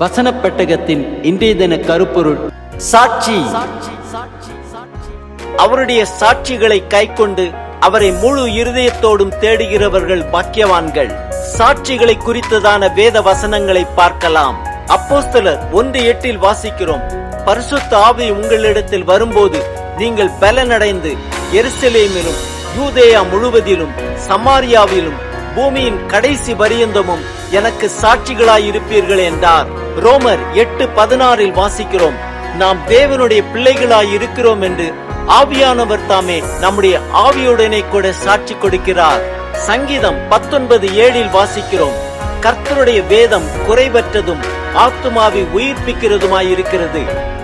வசன பெட்டகத்தின் இன்றைய தின கருப்பொருள் சாட்சி. அவருடைய சாட்சிகளை கைக்கொண்டு அவரை முழு இருதயத்தோடும் தேடுகிறவர்கள் பாக்கியவான்கள். சாட்சிகளை குறித்ததான வேத வசனங்களை பார்க்கலாம். அப்போஸ்தலர் ஒன்று எட்டில் வாசிக்கிறோம். பரிசுத்த ஆவி உங்களிடத்தில் வரும்போது நீங்கள் பலனடைந்து எருசலேமிலும் யூதேயா முழுவதிலும் சமாரியாவிலும் பூமியின் கடைசி பரியந்தமும் எனக்கு சாட்சிகளாயிருப்பீர்கள் என்றார். ரோமர் எட்டு பதினாறில் வாசிக்கிறோம். நாம் தேவனுடைய பிள்ளைகளாய் இருக்கிறோம் என்று ஆவியானவர் தாமே நம்முடைய ஆவியுடனே கூட சாட்சி கொடுக்கிறார். சங்கீதம் பத்தொன்பது ஏழில் வாசிக்கிறோம். கர்த்தருடைய வேதம் குறைவற்றதும் ஆத்துமாவை உயிர்ப்பிக்கிறதுமாய் இருக்கிறது.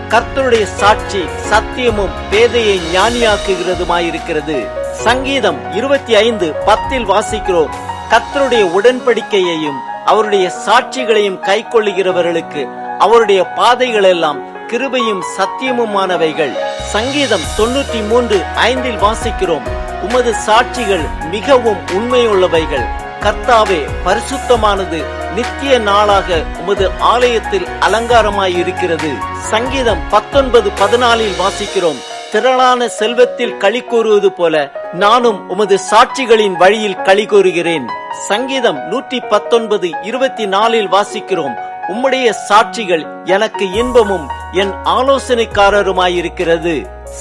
கர்த்தருடைய சாட்சி சத்தியமும் பேதையை ஞானியாக்குகிறதுமாயிருக்கிறது சங்கீதம் இருபத்தி ஐந்து பத்தில் வாசிக்கிறோம். கர்த்தருடைய உடன்படிக்கையையும் அவருடைய சாட்சிகளையும் கைக்கொள்ளுகிறவர்களுக்கு அவருடைய பாதைகள் எல்லாம் கிருபையும் சத்தியமுமானவைகள். சங்கீதம் தொண்ணூத்தி மூன்று ஐந்தில் வாசிக்கிறோம். உமது சாட்சிகள் மிகவும் உண்மையுள்ளவைகள். கர்த்தாவே பரிசுத்தமானது நித்திய நாளாக உமது ஆலயத்தில் அலங்காரமாய் இருக்கிறது சங்கீதம் பத்தொன்பது பதினாலில் வாசிக்கிறோம். திரளான செல்வத்தில் களி கூறுவது போல நானும் உமது சாட்சிகளின் வழியில் களி கூறுகிறேன். சங்கீதம் நூற்றி பத்தொன்பது இருபத்தி நாலில் வாசிக்கிறோம் உம்முடைய சாட்சிகள் எனக்கு இன்பமும் என் ஆலோசனைக்காரருமாயிருக்கிறது.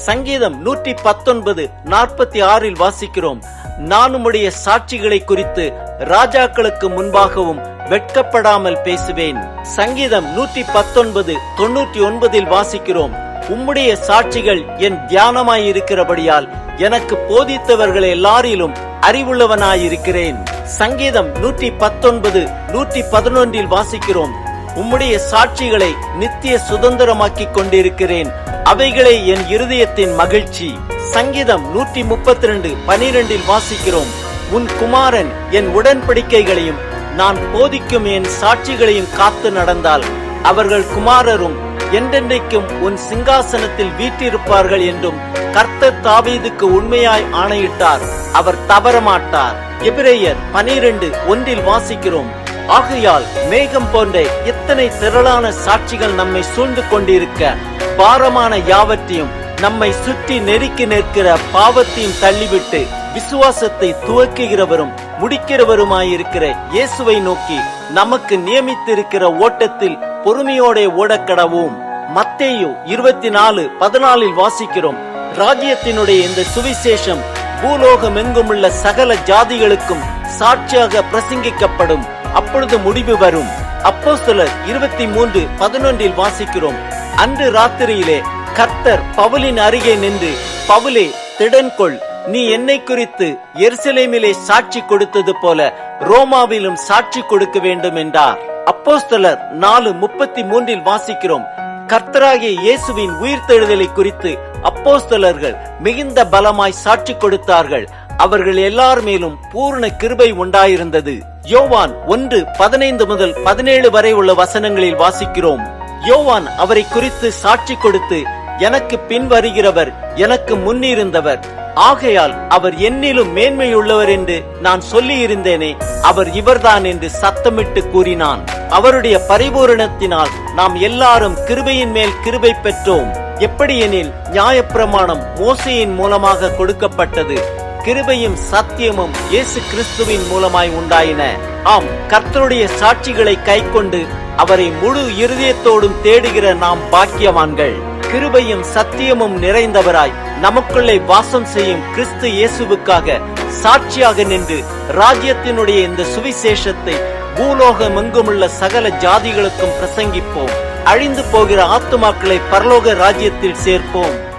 சங்கீதம் நூற்றி பத்தொன்பது நாற்பத்தி ஆறில் வாசிக்கிறோம் நான் உம்முடைய சாட்சிகளை குறித்து ராஜாக்களுக்கு முன்பாகவும் வெட்கப்படாமல் பேசுவேன். சங்கீதம் நூற்றி பத்தொன்பது தொண்ணூற்றி ஒன்பதில் வாசிக்கிறோம் உம்முடைய சாட்சிகள் என் தியானமாயிருக்கிறபடியால் எனக்கு போதித்தவர்கள் எல்லாரிலும் அறிவுள்ளவனாயிருக்கிறேன். சங்கீதம் நூற்றி பத்தொன்பது நூற்றி பதினொன்றில் வாசிக்கிறோம். உம்முடைய சாட்சிகளை நித்திய சுதந்திரமாக்கிக் கொண்டிருக்கிறேன். அவைகளே என் இருதயத்தின் மகிழ்ச்சி. சங்கீதம் நூற்றி முப்பத்தி ரெண்டு பனிரெண்டில் வாசிக்கிறோம். உன் குமாரன் என் உடன்படிக்கைகளையும் நான் போதிக்கும் என் சாட்சிகளையும் காத்து நடந்தால் அவர்கள் குமாரரும் என்றென்றைக்கும் உன் சிங்காசனத்தில் வீற்றிருப்பார்கள் என்றும் கர்த்தர் தாவீதுக்கு உண்மையாய் ஆணையிட்டார். அவர் தவறமாட்டார். எபிரேயர் பனிரெண்டு ஒன்றில் வாசிக்கிறோம். ஆகையால் மேகம் போன்ற இத்தனை திரளான சாட்சிகள் நம்மை சூழ்ந்து கொண்டிருக்க பாரமான யாவற்றையும் நம்மை சுற்றி நெருக்கி நிற்கிற பாவத்தையும் தள்ளிவிட்டு விசுவாசத்தை துவக்குகிறவரும் முடிக்கிறவருமாயிருக்கிற இயேசுவை நோக்கி நமக்கு நியமித்திருக்கிற ஓட்டத்தில் பொறுமையோட ஓடக்கடவும் மத்தேயு இருபத்தி நாலு பதினாலில் வாசிக்கிறோம். ராஜ்யத்தினுடைய இந்த சுவிசேஷம் பூலோகம் எங்குமுள்ள சகல ஜாதிகளுக்கும் சாட்சியாக பிரசங்கிக்கப்படும். அப்பொழுது முடிவு வரும். அப்போஸ்தலர் இருபத்தி மூன்று பதினொன்றில் வாசிக்கிறோம். அன்று ராத்திரியிலே கர்த்தர் பவுலின் அருகே நின்று பவுலே திடன்கொள். நீ என்னை குறித்து எருசலேமிலே சாட்சி கொடுத்தது போல ரோமாவிலும் சாட்சி கொடுக்க வேண்டும் என்றார். அப்போஸ்தலர் நாலு முப்பத்தி மூன்றில் வாசிக்கிறோம். கர்த்தராகிய இயேசுவின் உயிர்த்தெழுதலை குறித்து அப்போஸ்தலர்கள் மிகுந்த பலமாய் சாட்சி கொடுத்தார்கள். அவர்கள் எல்லார் மேலும் பூர்ண கிருபை உண்டாயிருந்தது. யோவான் ஒன்று பதினைந்து முதல் பதினேழு வரை உள்ள வசனங்களில் வாசிக்கிறோம். யோவான் அவரை குறித்து சாட்சி கொடுத்து எனக்கு பின் வருகிறவர் எனக்கு முன்னிருந்தவர் ஆகையால் அவர் என்னிலும் மேன்மையுள்ளவர் என்று நான் சொல்லி இருந்தேனே அவர் இவர்தான் என்று சத்தமிட்டு கூறினான். அவருடைய பரிபூரணத்தினால் நாம் எல்லாரும் கிருபையின் மேல் கிருபை பெற்றோம். எப்படியெனில் நியாயப்பிரமாணம் மோசையின் மூலமாக கொடுக்கப்பட்டது. கிருபையும் சத்தியமும் இயேசு கிறிஸ்துவின் மூலமாய் உண்டாயின. ஆம் கர்த்தருடைய சாட்சிகளை கைக்கொண்டு அவரை முழு இருதயத்தோடும் தேடுகிற நாம் பாக்கியவான்கள். கிருபையும் சத்தியமும் நிறைந்தவராய் நமக்குள்ளே வாசம் செய்யும் கிறிஸ்து இயேசுவுக்காக சாட்சியாக நின்று ராஜ்யத்தினுடைய இந்த சுவிசேஷத்தை பூலோகம் எங்குமுள்ள சகல ஜாதிகளுக்கும் பிரசங்கிப்போம். அழிந்து போகிற ஆத்துமாக்களை பரலோக ராஜ்யத்தில் சேர்ப்போம்.